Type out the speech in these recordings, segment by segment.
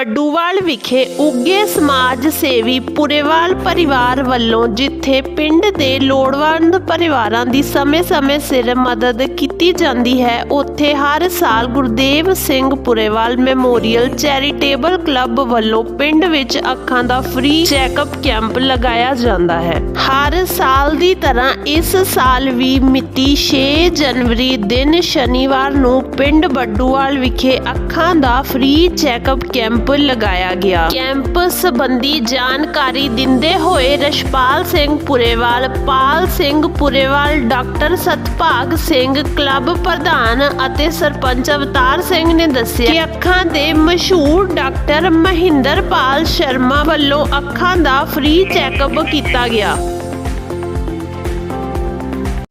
ਬੱਡੂਵਾਲ ਵਿਖੇ ਉੱਗੇ ਸਮਾਜ ਸੇਵੀ ਪੁਰੇਵਾਲ ਪਰਿਵਾਰ ਵੱਲੋਂ ਜਿੱਥੇ ਪਿੰਡ ਦੇ ਲੋੜਵੰਦ ਪਰਿਵਾਰਾਂ ਦੀ ਸਮੇਂ-ਸਮੇਂ ਸਿਰ ਮਦਦ ਕੀਤੀ ਜਾਂਦੀ ਹੈ, ਉੱਥੇ ਹਰ ਸਾਲ Gurdev Singh Purewal memorial charitable club ਵੱਲੋਂ ਪਿੰਡ ਵਿੱਚ ਅੱਖਾਂ ਦਾ ਫ੍ਰੀ ਚੈੱਕਅਪ ਕੈਂਪ ਲਗਾਇਆ ਜਾਂਦਾ ਹੈ। ਹਰ ਸਾਲ ਦੀ ਤਰ੍ਹਾਂ ਇਸ ਸਾਲ ਵੀ ਮਿਤੀ 6 ਜਨਵਰੀ ਦਿਨ ਸ਼ਨੀਵਾਰ ਨੂੰ ਪਿੰਡ ਬੱਡੂਵਾਲ ਵਿਖੇ ਅੱਖਾਂ ਦਾ ਫ੍ਰੀ ਚੈੱਕਅਪ ਕੈਂਪ ਲਗਾਇਆ ਗਿਆ। ਕੈਂਪ ਸੰਬੰਧੀ ਜਾਣਕਾਰੀ ਦਿੰਦੇ ਹੋਏ ਰਸ਼ਪਾਲ ਸਿੰਘ ਪੁਰੇਵਾਲ, ਪਾਲ ਸਿੰਘ ਪੁਰੇਵਾਲ, ਡਾਕਟਰ ਸਤਭਾਗ ਸਿੰਘ, ਕਲੱਬ ਪ੍ਰਧਾਨ ਅਤੇ ਸਰਪੰਚ ਅਵਤਾਰ ਸਿੰਘ ਨੇ ਦੱਸਿਆ ਕਿ ਅੱਖਾਂ ਦੇ ਮਸ਼ਹੂਰ ਡਾਕਟਰ ਮਹਿੰਦਰਪਾਲ ਸ਼ਰਮਾ ਵੱਲੋਂ ਅੱਖਾਂ ਦਾ ਫ੍ਰੀ ਚੈੱਕਅਪ ਕੀਤਾ ਗਿਆ।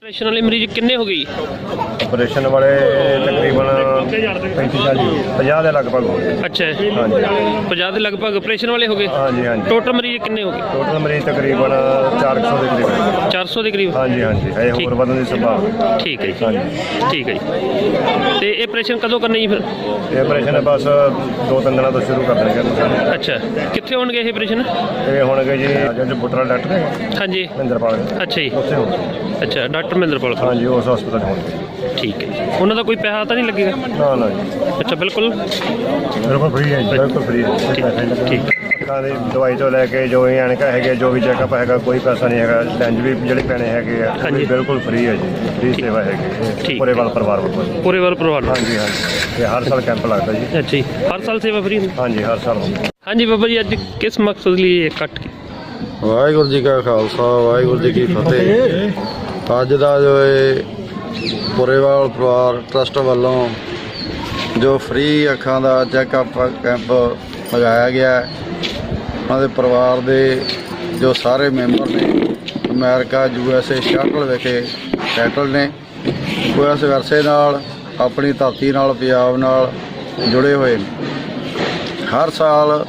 ਆਪਰੇਸ਼ਨ ਵਾਲੇ ਮਰੀਜ਼ ਕਿੰਨੇ ਹੋ ਗਏ ਆਪਰੇਸ਼ਨ ਵਾਲੇ ਤਕਰੀਬਨ 35 40 50 ਦੇ ਲਗਭਗ ਹੋ ਗਏ। ਅੱਛਾ। ਹਾਂਜੀ। 50 ਦੇ ਲਗਭਗ ਆਪਰੇਸ਼ਨ ਵਾਲੇ ਹੋ ਗਏ? ਹਾਂਜੀ ਹਾਂਜੀ। ਟੋਟਲ ਮਰੀਜ਼ ਕਿੰਨੇ ਹੋ ਗਏ? ਟੋਟਲ ਮਰੀਜ਼ ਤਕਰੀਬਨ 400 ਦੇ ਕਰੀਬ। 400 ਦੇ ਕਰੀਬ? ਹਾਂਜੀ ਹਾਂਜੀ। ਇਹ। ਹੋਰ ਵਧਣ ਦੀ ਸੰਭਾਵਨਾ। ਠੀਕ ਹੈ ਜੀ। ਹਾਂਜੀ। ਠੀਕ ਹੈ ਜੀ। ਤੇ ਇਹ ਆਪਰੇਸ਼ਨ ਕਦੋਂ ਕਰਨਾ ਜੀ ਫਿਰ? ਇਹ ਆਪਰੇਸ਼ਨ ਬਸ ਦੋ ਤਿੰਨ ਦਿਨਾਂ ਤੋਂ ਸ਼ੁਰੂ ਕਰ ਦੇਣਗੇ ਅੱਛਾ। ਕਿੱਥੇ ਹੋਣਗੇ ਇਹ ਆਪਰੇਸ਼ਨ ਇਹ ਹੋਣਗੇ ਜੀ ਜੱਜ ਬੁੱਟਰਾ ਡਾਕਟਰ ਨੇ ਹਾਂਜੀ। ਮਹਿੰਦਰਪਾਲ ਅੱਛਾ ਜੀ। ਉੱਥੇ ਹੋਣਗੇ। ਅੱਛਾ ਡਾਕਟਰ ਮਹਿੰਦਰਪਾਲ ਹਾਂਜੀ ਉਸ ਹਸਪਤਾਲ ਹੋਣਗੇ। ਠੀਕ ਹੈ ਜੀ। ਉਹਨਾਂ ਦਾ ਕੋਈ ਪੈਸਾ ਤਾਂ ਨਹੀਂ ਲੱਗੇਗਾ? ਨਾ ਨਾ ਜੀ। ਅੱਛਾ ਬਿਲਕੁਲ। ਬਿਲਕੁਲ ਫ੍ਰੀ ਹੈ ਜੀ ਬਿਲਕੁਲ ਫ੍ਰੀ ਹੈ ਠੀਕ ਠੀਕ ਅੱਖਾਂ ਦੀ ਦਵਾਈ ਤੋਂ ਲੈ ਕੇ ਜੋ ਵੀ ਐਨਕਾਂ ਹੈਗੇ ਜੋ ਵੀ ਚੈੱਕਅਪ ਹੈਗਾ ਕੋਈ ਪੈਸਾ ਨਹੀਂ ਹੈਗਾ ਲੈਂਜ ਵੀ ਜਿਹੜੇ ਪੈਣੇ ਹੈਗੇ ਆ ਉਹ ਹਾਂਜੀ। ਵੀ ਬਿਲਕੁਲ ਫ੍ਰੀ ਹੈ ਜੀ ਫ੍ਰੀ ਸੇਵਾ ਹੈਗੀ ਠੀਕ। ਪੂਰੇ ਵਾਲ ਪਰਿਵਾਰ ਵੱਲੋਂ। ਪੂਰੇ ਵਾਰ ਪਰਿਵਾਰ ਨੂੰ ਹਾਂਜੀ ਹਾਂਜੀ। ਇਹ ਹਰ ਸਾਲ ਕੈਂਪ ਲੱਗਦਾ ਜੀ। ਅੱਛਾ ਜੀ। ਹਰ ਸਾਲ ਸੇਵਾ ਫਰੀ ਹਾਂਜੀ ਹਰ ਸਾਲ ਹੁੰਦਾ। ਹਾਂਜੀ ਬਾਬਾ ਜੀ ਅੱਜ ਕਿਸ ਮਕਸਦ ਲਈ ਇਹ ਕੱਟ ਕੀ ਵਾਹਿਗੁਰੂ ਜੀ ਕਾ ਖਾਲਸਾ ਵਾਹਿਗੁਰੂ ਜੀ ਕੀ ਫਤਿਹ। ਅੱਜ ਦਾ ਜੋ ਇਹ ਪੁਰੇਵਾਲ ਪਰਿਵਾਰ ਟਰਸਟ ਵੱਲੋਂ ਜੋ ਫ੍ਰੀ ਅੱਖਾਂ ਦਾ ਚੈੱਕਅਪ ਕੈਂਪ ਲਗਾਇਆ ਗਿਆ ਹੈ ਉਹਨਾਂ ਦੇ ਪਰਿਵਾਰ ਦੇ ਜੋ ਸਾਰੇ ਮੈਂਬਰ ਨੇ, America, U S A Seattle ਵਿਖੇ ਸੈਟਲ ਨੇ। ਉਹ ਇਸ ਵਿਰਸੇ ਨਾਲ, ਆਪਣੀ ਧਰਤੀ ਨਾਲ, ਪੰਜਾਬ ਨਾਲ ਜੁੜੇ ਹੋਏ ਨੇ। ਹਰ ਸਾਲ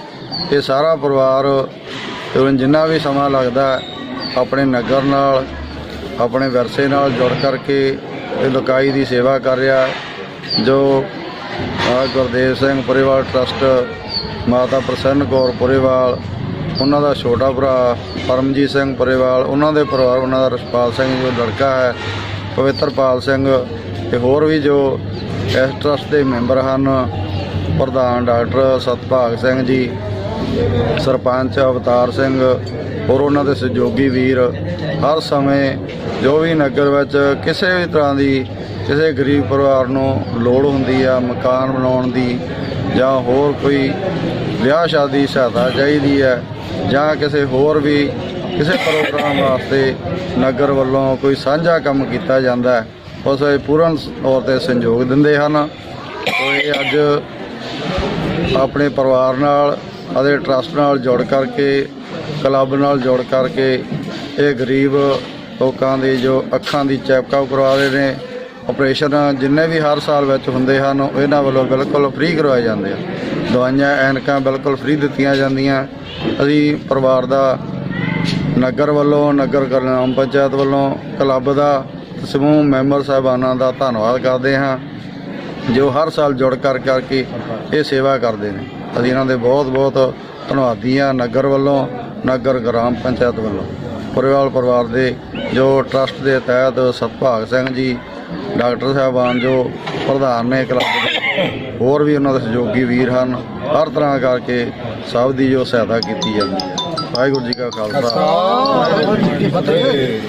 ਇਹ ਸਾਰਾ ਪਰਿਵਾਰ ਜਿੰਨਾ ਵੀ ਸਮਾਂ ਲੱਗਦਾ, ਆਪਣੇ ਨਗਰ ਨਾਲ, ਆਪਣੇ ਵਿਰਸੇ ਨਾਲ ਜੁੜ ਕਰਕੇ ਇਹ ਲੋਕਾਈ ਦੀ ਸੇਵਾ ਕਰ ਰਿਹਾ, ਜੋ ਗੁਰਦੇਵ ਸਿੰਘ ਪਰਿਵਾਰ ਟਰਸਟ ਮਾਤਾ ਪ੍ਰਸੰਨ ਕੌਰ ਪੁਰੇਵਾਲ, ਉਹਨਾਂ ਦਾ ਛੋਟਾ ਭਰਾ ਪਰਮਜੀਤ ਸਿੰਘ ਪੁਰੇਵਾਲ, ਉਹਨਾਂ ਦੇ ਪਰਿਵਾਰ, ਉਹਨਾਂ ਦਾ ਰਸਪਾਲ ਸਿੰਘ ਜੋ ਲੜਕਾ ਹੈ, ਪਵਿੱਤਰਪਾਲ ਸਿੰਘ ਤੇ ਹੋਰ ਵੀ ਜੋ ਇਸ ਟਰਸਟ ਦੇ ਮੈਂਬਰ ਹਨ, ਪ੍ਰਧਾਨ ਡਾਕਟਰ ਸਤਭਾਗ ਸਿੰਘ ਜੀ, ਸਰਪੰਚ ਅਵਤਾਰ ਸਿੰਘ, ਹੋਰ ਉਹਨਾਂ ਦੇ ਸਹਿਯੋਗੀ ਵੀਰ, ਹਰ ਸਮੇਂ ਜੋ ਵੀ ਨਗਰ ਵਿੱਚ ਕਿਸੇ ਵੀ ਤਰ੍ਹਾਂ ਦੀ ਕਿਸੇ ਗਰੀਬ ਪਰਿਵਾਰ ਨੂੰ ਲੋੜ ਹੁੰਦੀ ਆ, ਮਕਾਨ ਬਣਾਉਣ ਦੀ ਜਾਂ ਹੋਰ ਕੋਈ ਵਿਆਹ ਸ਼ਾਦੀ ਸਹਾਇਤਾ ਚਾਹੀਦੀ ਹੈ ਜਾਂ ਕਿਸੇ ਹੋਰ ਵੀ ਕਿਸੇ ਪ੍ਰੋਗਰਾਮ ਵਾਸਤੇ ਨਗਰ ਵੱਲੋਂ ਕੋਈ ਸਾਂਝਾ ਕੰਮ ਕੀਤਾ ਜਾਂਦਾ ਹੈ, ਉਸ ਵਿੱਚ ਪੂਰਨ ਤੌਰ ਤੇ ਸਹਿਯੋਗ ਦਿੰਦੇ ਹਨ। ਸੋ ਇਹ ਅੱਜ ਆਪਣੇ ਪਰਿਵਾਰ ਨਾਲ ਅਤੇ ਟਰਸਟ ਨਾਲ ਜੁੜ ਕਰਕੇ, ਕਲੱਬ ਨਾਲ ਜੁੜ ਕਰਕੇ, ਇਹ ਗਰੀਬ ਲੋਕਾਂ ਦੀ ਜੋ ਅੱਖਾਂ ਦੀ ਚੈੱਕਅਪ ਕਰਵਾ ਰਹੇ ਨੇ ਆਪਰੇਸ਼ਨ ਜਿੰਨੇ ਵੀ ਹਰ ਸਾਲ ਵਿੱਚ ਹੁੰਦੇ ਹਨ, ਇਹਨਾਂ ਵੱਲੋਂ ਬਿਲਕੁਲ ਫ੍ਰੀ ਕਰਵਾਏ ਜਾਂਦੇ ਆ। ਦਵਾਈਆਂ, ਐਨਕਾਂ ਬਿਲਕੁਲ ਫ੍ਰੀ ਦਿੱਤੀਆਂ ਜਾਂਦੀਆਂ। ਅਸੀਂ ਪਰਿਵਾਰ ਦਾ, ਨਗਰ ਵੱਲੋਂ, ਨਗਰ ਗ੍ਰਾਮ ਪੰਚਾਇਤ ਵੱਲੋਂ, ਕਲੱਬ ਦਾ ਸਮੂਹ ਮੈਂਬਰ ਸਾਹਿਬਾਨਾਂ ਦਾ ਧੰਨਵਾਦ ਕਰਦੇ ਹਾਂ, ਜੋ ਹਰ ਸਾਲ ਜੁੜ ਕਰ ਕਰਕੇ ਇਹ ਸੇਵਾ ਕਰਦੇ ਨੇ। ਅਸੀਂ ਇਹਨਾਂ ਦੇ ਬਹੁਤ ਬਹੁਤ ਧੰਨਵਾਦੀ ਹਾਂ, ਨਗਰ ਵੱਲੋਂ, ਨਗਰ ਗ੍ਰਾਮ ਪੰਚਾਇਤ ਵੱਲੋਂ। ਪਰਿਵਾਰ ਪਰਿਵਾਰ ਦੇ ਜੋ ਟਰਸਟ ਦੇ ਤਹਿਤ ਸਤਭਾਗ ਸਿੰਘ ਜੀ ਡਾਕਟਰ ਸਾਹਿਬਾਨ ਜੋ ਪ੍ਰਧਾਨ ਨੇ ਕਲੱਬ ਦੇ। ਹੋਰ ਵੀ ਉਹਨਾਂ ਦੇ ਸਹਿਯੋਗੀ ਵੀਰ ਹਨ। ਹਰ ਤਰ੍ਹਾਂ ਕਰਕੇ ਸਭ ਦੀ ਜੋ ਸਹਾਇਤਾ ਕੀਤੀ ਜਾਂਦੀ ਹੈ। ਵਾਹਿਗੁਰੂ ਜੀ ਕਾ ਖਾਲਸਾ। ਵਾਹਿਗੁਰੂ ਜੀ ਕੀ ਫਤਿਹ।